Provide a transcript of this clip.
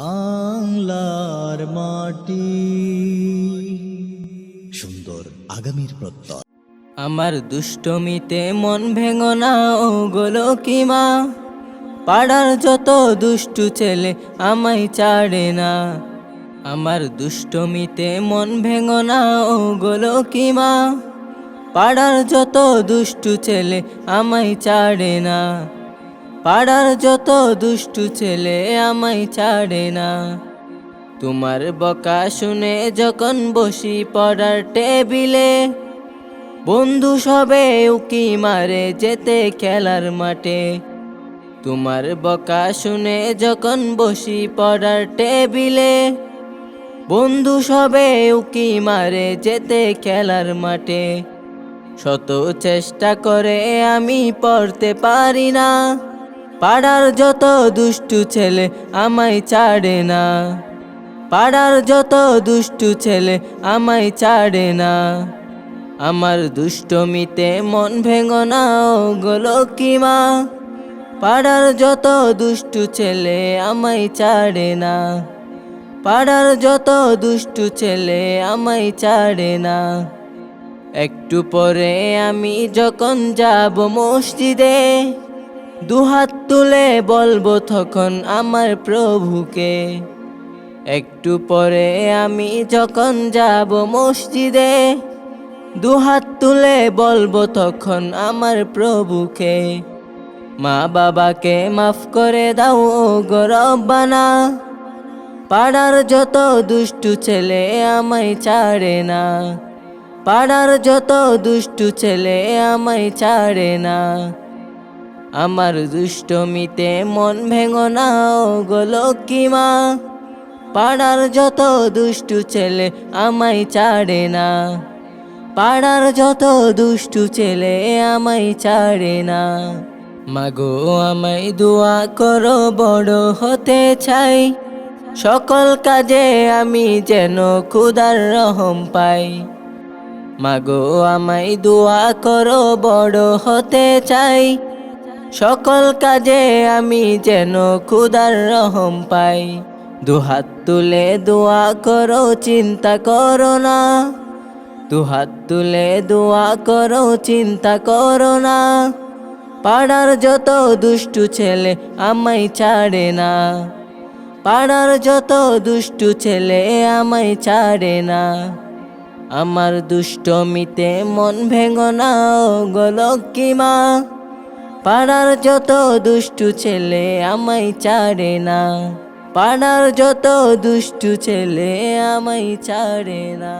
বাংলার মাটি। সুন্দর আগামীর প্রত্যয়। আমার দুষ্টমিতে মন ভেঙো না, ও গোলো কিমা পাড়ার যত দুষ্টু ছেলে আমায় ছাড়ে না। আমার দুষ্টমিতে মন ভেঙো না, ও গোলো কিমা পাড়ার যত দুষ্টু ছেলে আমায় ছাড়ে না। পাড়ার যত দুষ্টু ছেলে আমায় ছাড়ে না। তোমার বকা শুনে যখন বসি পড়ার টেবিলে, বন্ধু সবে উকি মারে যেতে খেলার মাঠে। তোমার বকা শুনে যখন বসি পড়ার টেবিলে, বন্ধু সবে উকি মারে যেতে খেলার মাঠে। শত চেষ্টা করে আমি পড়তে পারি না। পাড়ার যত দুষ্টু ছেলে আমায় ছাড়ে না। পাড়ার যত দুষ্টু ছেলে আমায় ছাড়ে না। আমার দুষ্টমিতে মন ভেঙো না গোলো কিমা পাড়ার যত দুষ্টু ছেলে আমায় ছাড়ে না। পাড়ার যত দুষ্টু ছেলে আমায় ছাড়ে না। একটু পরে আমি যখন যাব মসজিদে দুহাত তুলে বলব তখন আমার প্রভুকে। একটু পরে আমি যখন যাব মসজিদে, দুহাত তুলে বলব তখন আমার প্রভুকে। মা বাবাকে মাফ করে দাও ও গরব্বানা পাড়ার যত দুষ্টু ছেলে আমায় ছাড়ে না। পাড়ার যত দুষ্টু ছেলে আমায় ছাড়ে না। আমার দুষ্টমিতে মন ভেঙো না গোলকিমা পাড়ার যত দুষ্টু ছেলে আমায় ছাড়ে না। পাড়ার যত দুষ্টু ছেলে আমায় ছাড়ে না। মাগো, আমায় দোয়া করো, বড় হতে চাই। সকল কাজে আমি যেন খুদার রহম পাই। মাগো, আমায় দোয়া করো, বড় হতে চাই। সকল কাজে আমি যেন খুদার রহম পাই। দুহাত তুলে দোয়া করো, চিন্তা করো না। দুহাত তুলে দোয়া করো, চিন্তা করো না। পাড়ার যত দুষ্টু ছেলে আমায় ছাড়ে না। পাড়ার যত দুষ্টু ছেলে আমায় ছাড়ে না। আমার দুষ্টমিতে মন ভেঙো না, ও গোলকিমা পাড়ার যত দুষ্টু ছেলে আমায় চারে না। পাড়ার যত দুষ্টু ছেলে আমায় চারে না।